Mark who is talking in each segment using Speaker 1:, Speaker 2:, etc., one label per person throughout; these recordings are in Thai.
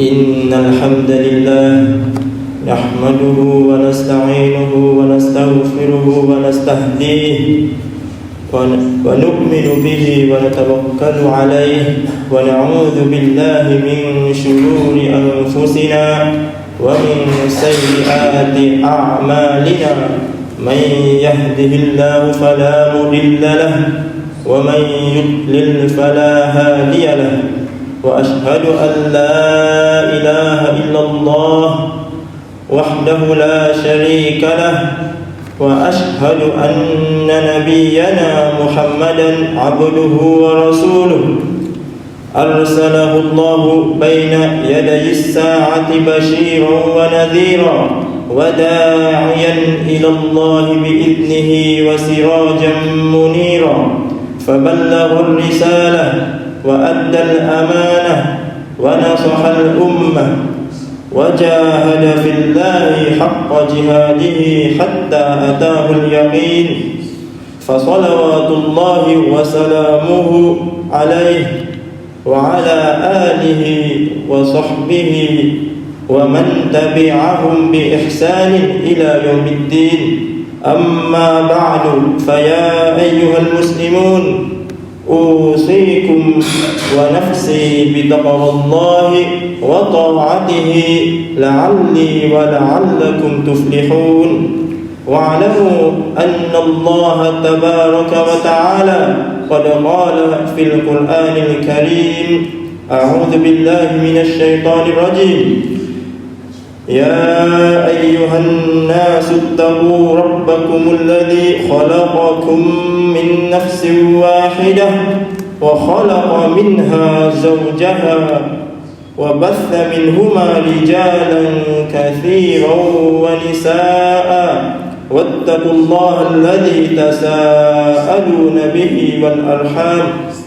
Speaker 1: إن الحمد لله نحمده ونستعينه ونستغفره ونستهديه ون- ونؤمن به ونتوكل عليه ونعوذ بالله من شرور أنفسنا ومن سيئات أعمالنا. من يهده الله فلا مضل له ومن يضلل فلا هادي له. وأشهد أن لا إله إلا الله وحده لا شريك له وأشهد أن نبينا محمدا عبده ورسوله. أرسله الله بين يدي الساعة بشيرا ونذيرا وداعيا إلى الله بإذنه وسراجا منيرا. فبلغ الرسالة وأدى الأمانة ونصح الأمة وجاهد في الله حق جهاده حتى أتاه اليقين فصلوات الله وسلامه عليه وعلى آله وصحبه ومن تبعهم بإحسان إلى يوم الدين. أما بعد فيا أيها المسلمون أوصيكم ونفسي بتقوى الله وطاعته لعلي ولعلكم تفلحون. واعلموا أن الله تبارك وتعالى قد قال في القرآن الكريم أعوذ بالله من الشيطان الرجيم. يا أيها الناس اتقوا ربكم الذي خلقكم من نفس واحدة وخلق منها زوجها وبث منهما رجالا كثيرا ونساء واتقوا الله الذي تساءلون به والأرحام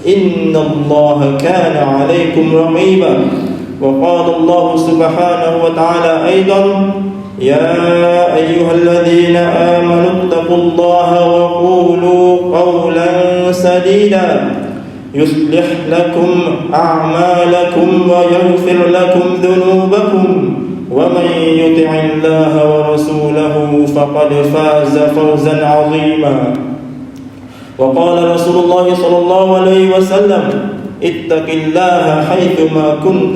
Speaker 1: إن الله كان عليكم رقيبا وقال الله سبحانه وتعالى أيضا يا أيها الذين آمنوا اتقوا الله وقولوا قولا سديدا. يصلح لكم أعمالكم ويغفر لكم ذنوبكم. ومن يطع الله ورسوله فقد فاز فوزا عظيما. وقال رسول الله صلى الله عليه وسلم اتق الله حيثما كنت.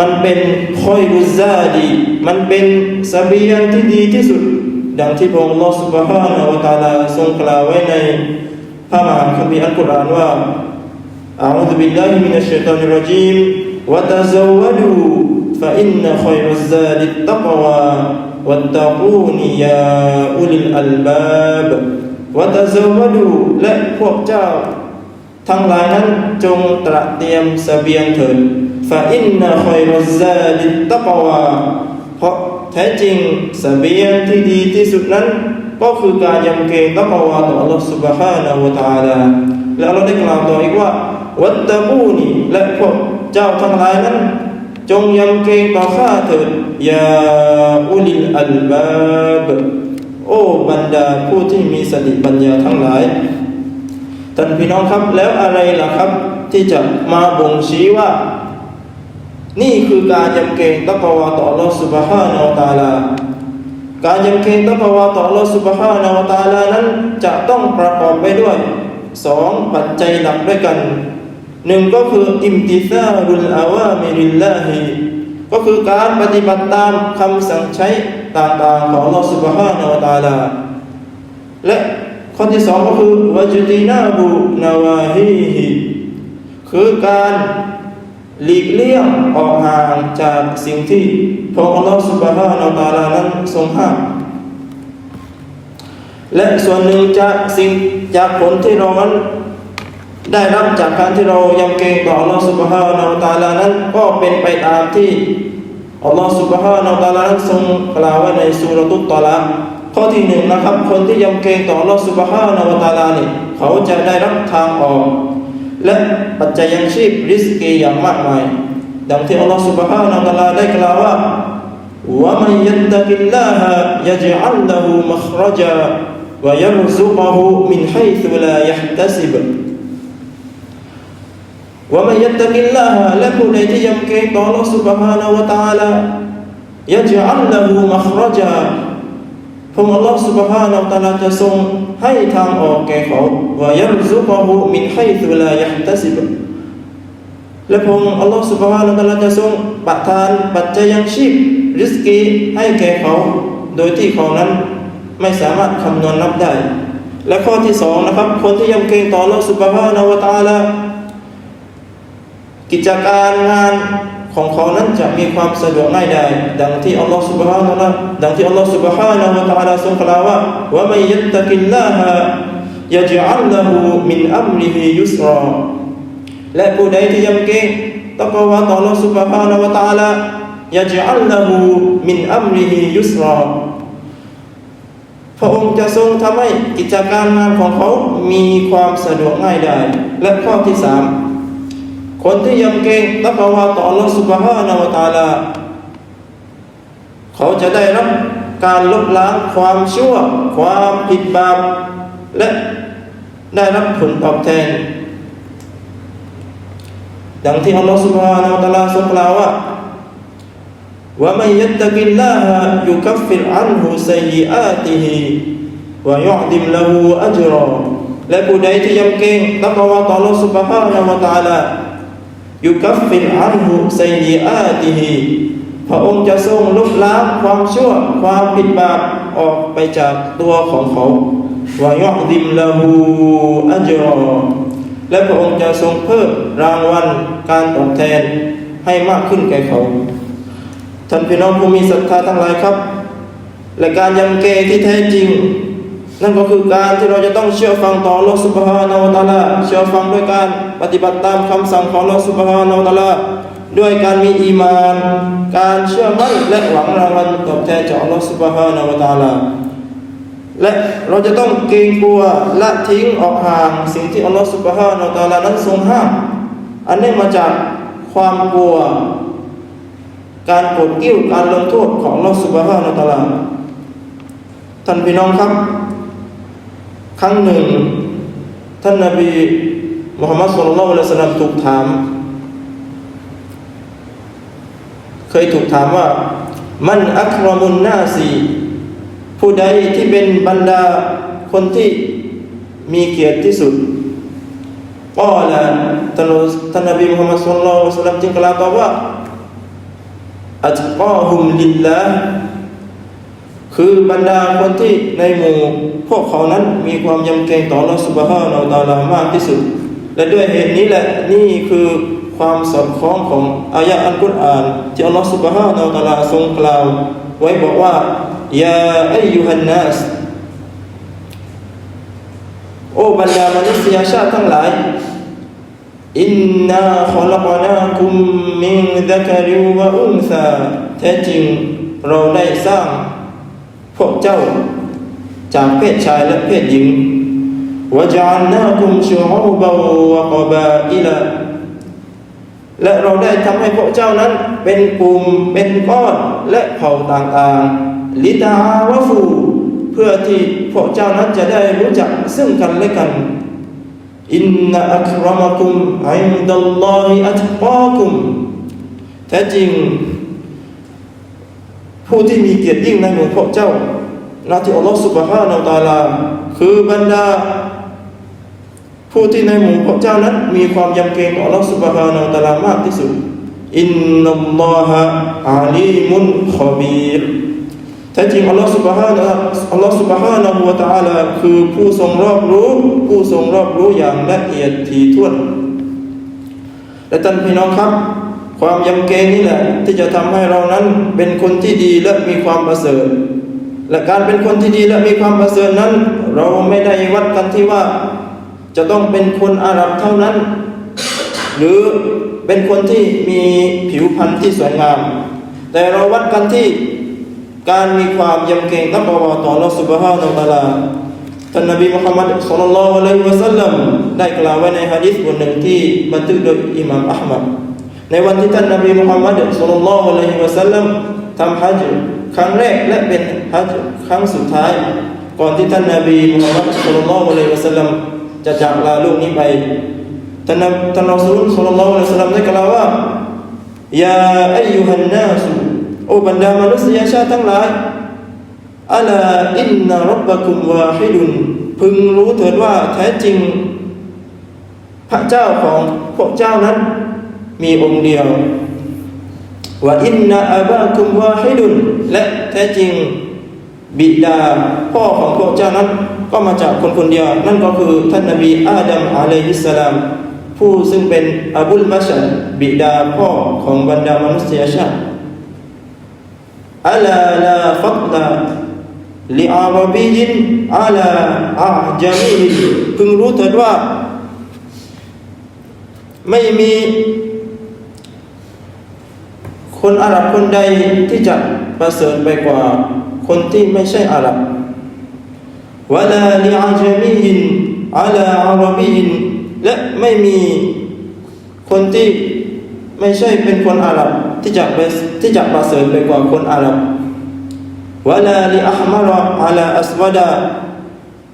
Speaker 1: มันเป็นคอยรุซาดี มันเป็นสบียงที่ดีที่สุด ดังที่พระองค์ลอสุบฮานาวตาลาทรงกล่าวไว้ในพระมหาคัมภีร์อัลกุรอานว่าอาอุบิลลาฮิมินัชชัยตานิรจีมวะตะซาวดูฟะอินนะคอยรุซาดิตตะกวาวัตตะกูนียาอุลิลอัลบาบวะตะซาวดูและพวกเจ้า ทั้งหลายนั้นจงตระเตรียมสเสบียงเถิด ฟาอินนาคอยรซาดิตตะกวาเพราะแท้จริงเบียงที่ดีที่สุดนั้น ก็คือการยำเกรงตะกวาต่อ Allah Subhanahu wa Taala แล้วเราได้กล่าวต่ออีกว่า วัตตะบูนีและพวกเจ้าทั้งหลายนั้น จงยำเกรงต่อข้าเถิดยาอุลิลอัลบาบโอ้บรรดาผู้ที่มีสติปัญญาทั้งหลายท่านพี่น้องครับแล้วอะไรล่ะครับ ที่จะมาบ่งชี้ว่า นี่คือการยำเกรงตักวาต่อ Allah Subhanahu wa Taala การยำเกรงตักวาต่อ Allah Subhanahu wa Taala นั้นจะต้องประกอบไปด้วยสองปัจจัยหลักด้วยกันหนึ่งก็คืออิมติซารุลอาวามิริลลาฮิก็คือการปฏิบัติตามคำสั่งใช้ต่างๆของ Allah Subhanahu wa Taala และข้อที่สองก็คือวจตินาบุนาวาฮีฮิคือการ หลีกเลี่ยงออกห่างจากสิ่งที่พระอัลลอสุบฮานาตาลานั้นทรงห้ามและส่วนหนึ่งจากสิ่งจากผลที่เรานั้นได้รับจากการที่เรายำเกรงต่ออัลลอฮฺสุบฮานาตาลานั้นก็เป็นไปตามที่อัลลอฮฺสุบฮานาตาลานั้นทรงกล่าวไว้ในสุรตุตตะละข้อที่หนึ่งนะครับ คนที่ยำเกรงต่ออัลลอฮฺสุบฮานาตาลานี่เขาจะได้รับทางออก และปัจจัยยังชีพริสกีอย่างมากมาย ดังที่อัลลอฮฺ سبحانه และ تعالى ได้กล่าวว่า ومن يتق الله يجعل له مخرجا ويرزقه من حيث لا يحتسب ومن يتق الله และผู้ใดที่ยำเกรงต่อ Allah سبحانه และ تعالى يجعل له مخرجا พร พงอัลลอฮฺสุบฮานาตาลาจะทรงให้ทางออกแก่เขาวายัลซุบฮูมินไฮตุลายะตัสิบและพงอัลลอฮฺสุบฮานาตาลาจะทรงประทานปัจจัยยังชีพริสกีให้แก่เขา โดยที่เขานั้นไม่สามารถคำนวณนับได้ และข้อที่สองนะครับ คนที่ยำเกรงต่ออัลลอฮฺสุบฮานาวตาลากิจการงาน ของเขานั้นจะมีความสะดวกง่ายได้ดังที่อัลลอฮฺ سبحانه และดังที่อัลลอฮฺ سبحانه และ تعالى ทรงกล่าวว่าว่าไม่ยัตตะกิลลาฮะยะจัลละหูมินอัมริฮิยุสรอและผู้ใดที่ยำเกรงตะกวาต่ออัลลอฮฺ سبحانه และ تعالى ยะจัลละหูมินอัมริฮิยุสรอพระองค์จะทรงทำให้กิจการงานของเขามีความสะดวกง่ายได้ และข้อที่สาม คนที่ยำเกรงและภาวะต่อ Allah Subhanahu wa Taala เขาจะได้รับการลบล้างความชั่ว ความผิดบาปและได้รับผลตอบแทน ดังที่ Allah Subhanahu wa Taala ทรงกล่าวว่า ومن يتق الله يكفر عنه سيئاته ويعظم له أجرا และผู้ใดที่ยำเกรงและภาวะต่อ Allah Subhanahu wa Taala ยุกัฟฟิรอันหุไซยีอาติฮีพระองค์จะทรงลบล้างความชั่วความผิดบาปออกไปจากตัวของเขาวายอดิมละหูอัจรอและพระองค์จะทรงเพิ่มรางวัลการตอบแทนให้มากขึ้นแก่เขา ท่านพี่น้องผู้มีศรัทธาทั้งหลายครับ และการยังเกที่แท้จริง นั่นก็คือการที่เราจะต้องเชื่อฟังต่อลอสุบฮานาอัลลอฮเชื่อฟังด้วยการปฏิบัติตามคำสั่งของลอสุบฮานาอัลลอฮด้วยการมีอีมาน การเชื่อมั่นและหวังรางวัลตอบแทนจากลอสุบฮานาอัลลอฮและเราจะต้องเกรงกลัวละทิ้งออกห่างสิ่งที่อัลลอฮฺสุบฮานาอัลลอฮนั้นทรงห้ามอันเนี้มาจากความกลัว การกดกิ้วการลงโทษของอัลลอฮฺสุบฮานาอัลลอฮท่านพี่น้องครับ ครั้งหนึ่ง ท่านนบีมุฮัมมัดสุลลัลละสลัมถูกถาม เคยถูกถามว่า มันอัครมุนนาซีผู้ใดที่เป็นบรรดาคนที่มีเกียรติที่สุดก็ละท่านท่านนบีมุฮัมมัดสุลลัลละสลลัมจึงกล่าวตอบว่าอัตกอฮุมลิลลาห์ คือบรรดาคนที่ในหมู่พวกเขานั้นมีความยำเกรงต่อลอสุบฮานาอัลลอฮมากที่สุด และด้วยเหตุนี้แหละนี่คือความสอดคล้องของอายะอัลกุรอานที่อัลลอฮฺสุบฮานาอัลลอฮทรงกล่าว ไว้บอกว่ายาอายุฮันนัสโอ้บรรดามนุษยชาติทั้งหลายอินนาขลักนาคุมมินดะกริวะอุนซาแท้จริงเราได้สร้าง พวกเจ้าจากเพศชายและเพศหญิงวจานนาคุมชูอูบาวะกบาอิลาและเราได้ทำให้พวกเจ้านั้นเป็นกลุ่มเป็นก้อนและเผ่าต่างๆ ลิตาวะฟู เพื่อที่พวกเจ้านั้นจะได้รู้จักซึ่งกันและกัน อินนาอัครมะคุมอินดัลลอฮิอัตกาคุมแท้จริง ผู้ที่มีเกียรติยิ่งในหมู่พวกเจ้าหน้าที่อัลลอฮฺสุบฮานาอัลตาลา คือบรรดา ผู้ที่ในหมู่พวกเจ้านั้น มีความยำเกรงต่ออัลลอฮฺสุบฮานาอัลตาลามากที่สุด อินนัลลอฮะอาลีมุนขบีรแท้จริงอัลลอฮฺสุบฮานะอัลลอฮฺสุบฮานะฮูวะตะอาลาคือผู้ทรงรอบรู้ ผู้ทรงรอบรู้อย่างละเอียดถี่ถ้วนและท่านพี่น้องครับ ความยำเกรงนี่แหละที่จะทำให้เรานั้นเป็นคนที่ดีและมีความประเสริฐ และการเป็นคนที่ดีและมีความประเสริฐนั้น เราไม่ได้วัดกันที่ว่า จะต้องเป็นคนอาหรับเท่านั้น หรือเป็นคนที่มีผิวพรรณที่สวยงาม แต่เราวัดกันที่การมีความยำเกรงตักวาต่อ Allah Subhanahu wa Taala ท่านนบีมุฮัมมัดศ็อลลัลลอฮุอะลัยฮิวะซัลลัมได้กล่าวไว้ในหะดีษบทหนึ่งที่บันทึกโดยอิหม่ามอัลมัด ในวันที่ท่านนบีมุฮัมมัดศ็อลลัลลอฮุอะลัยฮิวะซัลลัมทำฮัจญ์ครั้งแรกและเป็นฮัจญ์ครั้งสุดท้าย ก่อนที่ท่านนบีมุฮัมมัดศ็อลลัลลอฮุอะลัยฮิวะซัลลัมจะจากลาโลกนี้ไปท่านท่านรอซูลศ็อลลัลลอฮุอะลัยฮิวะซัลลัมได้กล่าวว่ายาอัยยูฮันนาสโอบรรดามนุษยชาติทั้งหลายอัลาอินนารับบะกุมวาฮิดุนพึงรู้เถิดว่าแท้จริง พระเจ้าของพวกเจ้านั้น มีองค์เดียวว่าอินนาอับาคุมวาฮิดุนและแท้จริงบิดาพ่อของพวกเจ้านั้น ก็มาจากคนคนเดียว นั่นก็คือท่านนบีอาดัมอะลัยฮิสสลาม ผู้ซึ่งเป็นอบุลมัชัดบิดาพ่อของบรรดามนุษยชาติอัลาลาฟักลาลิอาบบียินอัลาอาจามีพึงรู้เถิดว่า ไม่มี คนอาหรับคนใดที่จะประเสริฐไปกว่าคนที่ไม่ใช่อาหรับวะลาลิอาจามียินอัลาอาบบียินและไม่มีคนที่ไม่ใช่เป็นคนอาหรับที่จะไปที่จะประเสริฐไปกว่าคนอาหรับวะลาลิอัลมาระอัลาอัสวดา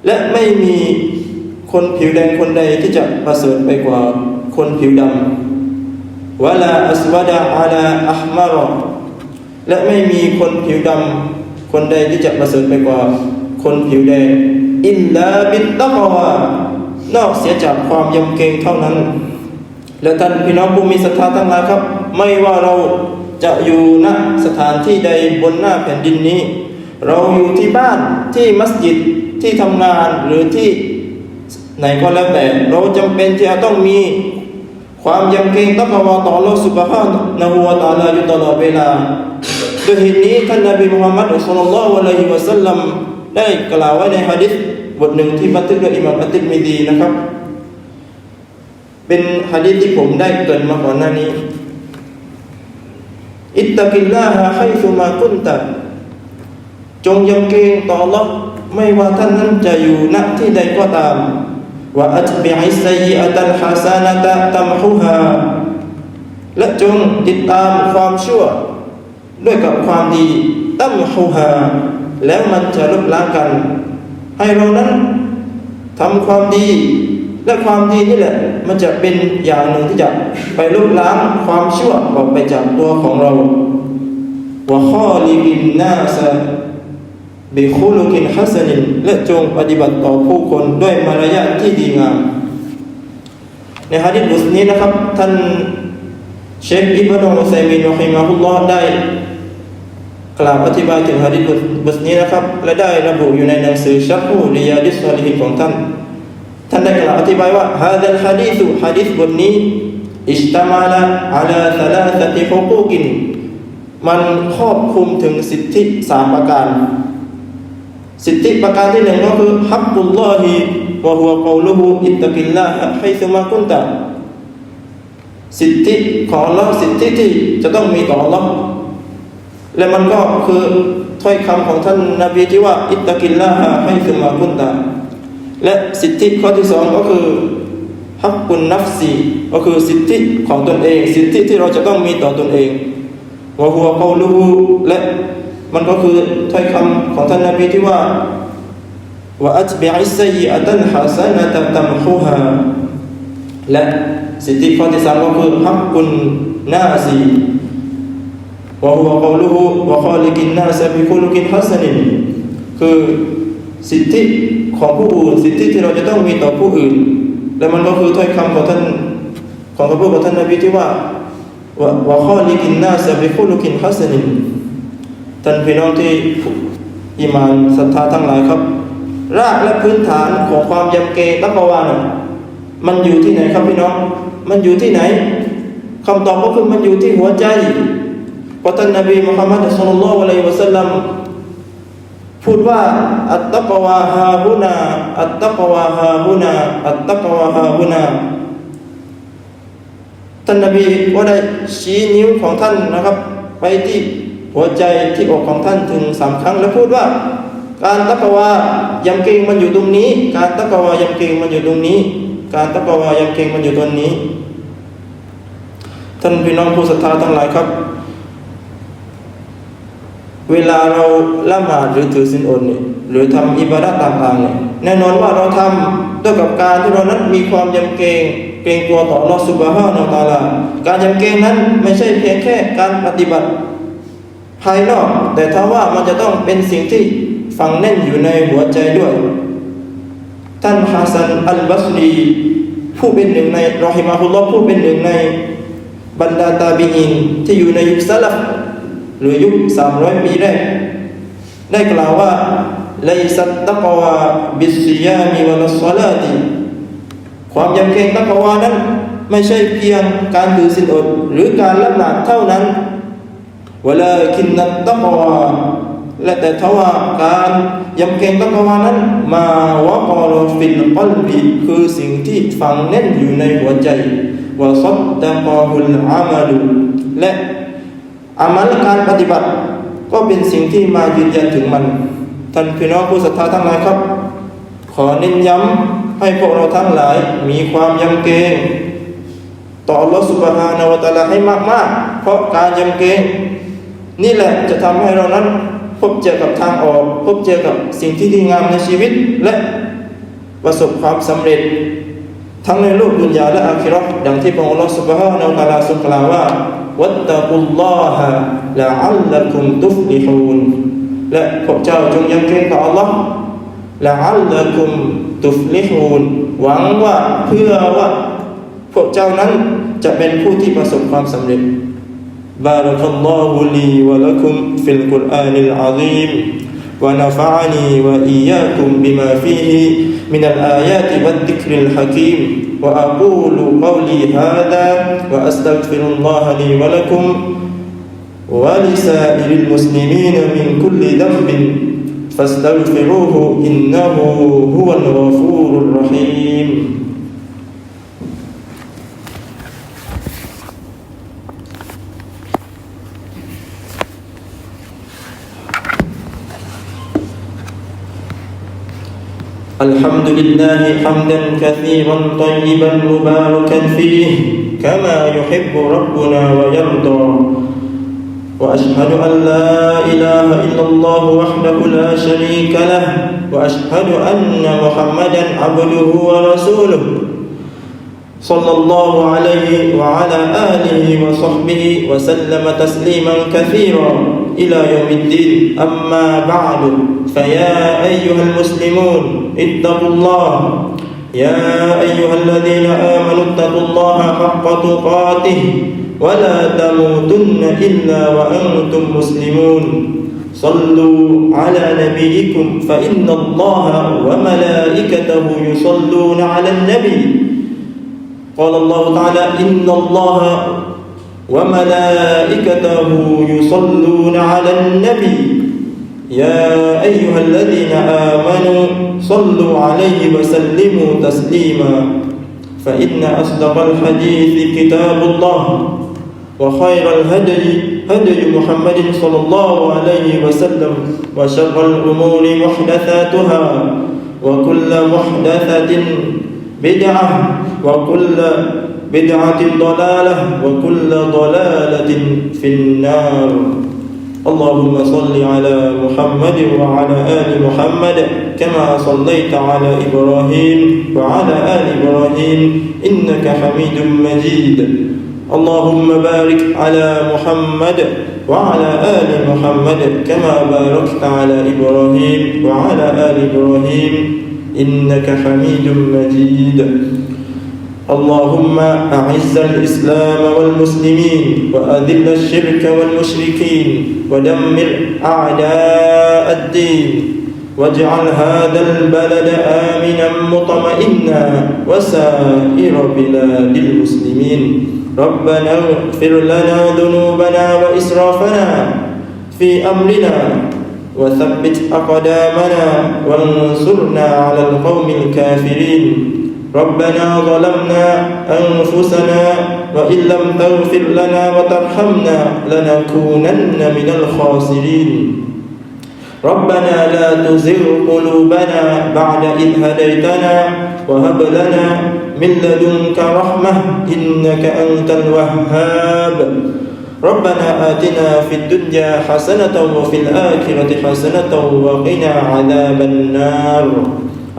Speaker 1: และไม่มีคนผิวแดงคนใดที่จะประเสริฐไปกว่าคนผิวดำ วะลาอัสวดาอัลาอัลมาระและไม่มีคนผิวดำคนใดที่จะประเสริฐไปกว่าคนผิวแดงอิลลาบิตตะกวานอกเสียจากความยำเกรงเท่านั้น และท่านพี่น้องผู้มีศรัทธาทั้งหลายครับ ไม่ว่าเราจะอยู่ณสถานที่ใดบนหน้าแผ่นดินนี้ เราอยู่ที่บ้านที่มัสยิดที่ทำงานหรือที่ไหนก็แล้วแต่ เราจำเป็นที่จะต้องมี ความยำเกรงตักวาต่อ Allah Subhanahu wa Ta'ala อยู่ตลอดเวลาด้วยเหตุนี้ท่านนบีมุฮัมมัดสุลลัลลอฮุอะลัยฮิวะสัลลัมได้กล่าวไว้ในฮะดิษบทหนึ่งที่บันทึกโดยอิหม่ามอัติมิดีนะครับ เป็นฮะดิษที่ผมได้เกินมาก่อนหน้านี้ อิตตะกิลลาฮะไฮซุมากุนตะจงยำเกรงต่อ Allah ไม่ว่าท่านนั้นจะอยู่ณที่ใดก็ตาม ว่าอัตบิอิสซัยอัตัลฮาซานะตะตัมฮุฮาและจงติดตามความชั่ว ด้วยกับความดีตัมฮุฮาแล้วมันจะลบล้างกัน ให้เรานั้นทำความดี และความดีนี่แหละ มันจะเป็นอย่างหนึ่งที่จะไปลบล้างความชั่วออกไปจากตัวของเราวะข้อลิบินนาซะ บิคุลุกินฮัสนินและจงปฏิบัติต่อผู้คนด้วยมารยาทที่ดีงาม ในฮะดิษบทนี้นะครับ ท่านเชคอิบนุอุซัยมินวะฮิมะฮุลลอฮ์ได้กล่าวอธิบายถึงฮะดิษบทนี้นะครับ และได้ระบุอยู่ในหนังสือชักฮูริยาดิสซอลิฮินของท่าน ท่านได้กล่าวอธิบายว่าฮาดัลฮะดีสุฮะดิษบทนี้อิสตามาละอัลาซาลาสติฮุกูกิน มันครอบคลุมถึงสิทธิสามประการ สิทธิประการที่หนึ่งก็คือฮักกุลลอฮิวะฮุวะกอลุฮุอิตตะกิลลาฮะไฮซุมากุนตะสิทธิของ Allah สิทธิที่จะต้องมีต่อ Allah และมันก็คือถ้อยคำของท่านนาบีที่ว่า อิตตะกิลลาฮะให้สมากุนตาและสิทธิข้อที่สองก็คือฮักกุนนัฟซีก็คือสิทธิของตนเอง สิทธิที่เราจะต้องมีต่อตนเองวะฮัวกอลูฮูและ มันก็คือถ้อยคำของท่านนบีที่ว่าว่าอัตบิอิสยิอัตันฮะซันะตัตัมฮูฮาและสิทธิข้อที่สามก็คือฮักกุนนาซีวะฮุวะกอลูฮุวะคอลิกินนาสบิคุลกินฮัสนินคือสิทธิของผู้อื่น สิทธิที่เราจะต้องมีต่อผู้อื่น และมันก็คือถ้อยคำของท่านของพระพูดของท่านนบีที่ว่าวะคข้อลิกินนาสบิคุลกินฮัสนิน ท่านพี่น้องที่อิมานศรัทธาทั้งหลายครับ รากและพื้นฐานของความยำเกรงตักวานะมันอยู่ที่ไหนครับพี่น้อง มันอยู่ที่ไหนคำตอบก็คือมันอยู่ที่หัวใจเพราะท่านนบีมุฮัมมัดสุลลัลลอฮุอะลัยวะสัลลัมพูดว่าอัตตะกวาฮาฮุนาอัตตะกวาฮาฮุนาอัตตะกวาฮาฮุนาท่านนบีก็ได้ชี้นิ้วของท่านนะครับ ไปที่ หัวใจที่อกของท่านถึงสามครั้ง แล้วพูดว่า การตักวายำเกงมันอยู่ตรงนี้ การตักวายำเกงมันอยู่ตรงนี้ การตักวายำเกงมันอยู่ตรงนี้ ท่านพี่น้องผู้ศรัทธาทั้งหลายครับ เวลาเราละหมาดหรือถือศีลอดเนี่ยหรือทำอิบาดะต่างๆเนี่ยแน่นอนว่าเราทำด้วยกับการที่เรานั้นมีความยำเกรงเกรงกลัวต่อลอสุบฮานาตาลาการยำเกรงนั้นไม่ใช่เพียงแค่การปฏิบัติ ภายนอก แต่ถ้าว่ามันจะต้องเป็นสิ่งที่ฝังแน่นอยู่ในหัวใจด้วย ท่านฮาซันอัลบัสรีผู้เป็นหนึ่งในรอฮิมาฮุลลอฮ์ผู้เป็นหนึ่งในบรรดาตาบิอินที่อยู่ในยุคสลับหรือยุคสามร้อยปีแรก ได้กล่าวว่าไลสัตตะกวาบิสซิยามิวะลัสซาลาติความยำเกรงตะกวานั้น ไม่ใช่เพียงการถือศีลอดหรือการละหมาดเท่านั้น วลาคินนัตตะกวาและแต่ทว่าการยำเกรงตะกวานั้น มาวะกอลฟิลกัลบีคือสิ่งที่ฝังแน่นอยู่ในหัวใจวะซัดตะกอฮุลอามัลุและอามัลการปฏิบัติ ก็เป็นสิ่งที่มายืนยันถึงมันท่านพี่น้องผู้ศรัทธาทั้งหลายครับ ขอเน้นย้ำให้พวกเราทั้งหลายมีความยำเกรงต่ออัลลอฮฺสุบฮานาวะตะอาลาให้มากๆ เพราะการยำเกรง นี่แหละจะทำให้เรานั้น พบเจอกับทางออก พบเจอกับสิ่งที่ดีงามในชีวิต และประสบความสำเร็จ ทั้งในโลกดุนยาและอาคิราะห์ดังที่พระองค์อัลอสุบฮานาอัลตะอาลาทรงกล่าวว่าวัตตะกุลลอฮะละอัลลักุมตุฟลิฮูนและพวกเจ้าจงยำเกรงต่ออัลลอฮ์ละอัลลักุมตุฟลิฮูนหวังว่าเพื่อว่าพวกเจ้านั้นจะเป็นผู้ที่ประสบความสำเร็จ بارك الله لي ولكم في القرآن العظيم ونفعني وإياكم بما فيه من الآيات والذكر الحكيم وأقول قولي هذا وأستغفر الله لي ولكم ولسائر المسلمين من كل ذنب فاستغفروه إنه هو الغفور الرحيم الحمد لله حمدا كثيرا طيبا مباركا فيه كما يحب ربنا ويرضى. وأشهد أن لا إله إلا الله وحده لا شريك له وأشهد أن محمدا عبده ورسوله. صلى الله عليه وعلى آله وصحبه وسلم تسليما كثيرا إلى يوم الدين. أما بعد فيا أيها المسلمون اتقوا الله. يا أيها الذين آمنوا اتقوا الله حق تقاته ولا تموتن إلا وأنتم مسلمون. صلوا على نبيكم فإن الله وملائكته يصلون على النبي. قال الله تعالى إن الله وملائكته يصلون على النبي. يا أيها الذين آمنوا صلوا عليه وسلموا تسليما. فإن أصدق الحديث كتاب الله وخير الهدي هدي محمد صلى الله عليه وسلم وشر الأمور محدثاتها وكل محدثة بدعة وكل بدعة ضلالة وكل ضلالة في النار. اللهم صل على محمد وعلى آل محمد كما صليت على إبراهيم وعلى آل إبراهيم إنك حميد مجيد. اللهم بارك على محمد وعلى آل محمد كما باركت على إبراهيم وعلى آل إبراهيم إنك حميد مجيد. اللهم أعز الإسلام والمسلمين وأذل الشرك والمشركين ودمر أعداء الدين واجعل هذا البلد آمنا مطمئنا وسائر بلاد المسلمين. ربنا اغفر لنا ذنوبنا وإسرافنا في أمرنا وثبت أقدامنا وانصرنا على القوم الكافرين. ربنا ظلمنا أنفسنا وإن لم تغفر لنا وترحمنا لنكونن من الخاسرين. ربنا لا تزغ قلوبنا بعد إذ هديتنا وهب لنا من لدنك رحمة إنك أنت الوهاب. ربنا آتنا في الدنيا حسنة وفي الآخرة حسنة وقنا عذاب النار.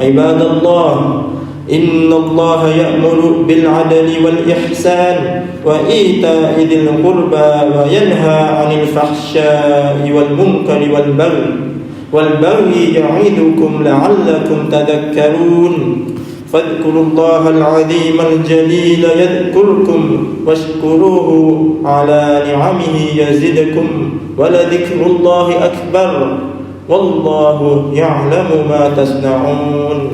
Speaker 1: عباد الله إن الله يأمر بالعدل والإحسان وإيتاء ذي القربى وينهى عن الفحشاء والمنكر والبغي والبغي يعظكم لعلكم تذكرون فاذكروا الله العظيم الجليل يذكركم واشكروه على نعمه يزدكم ولذكر الله أكبر والله يعلم ما تصنعون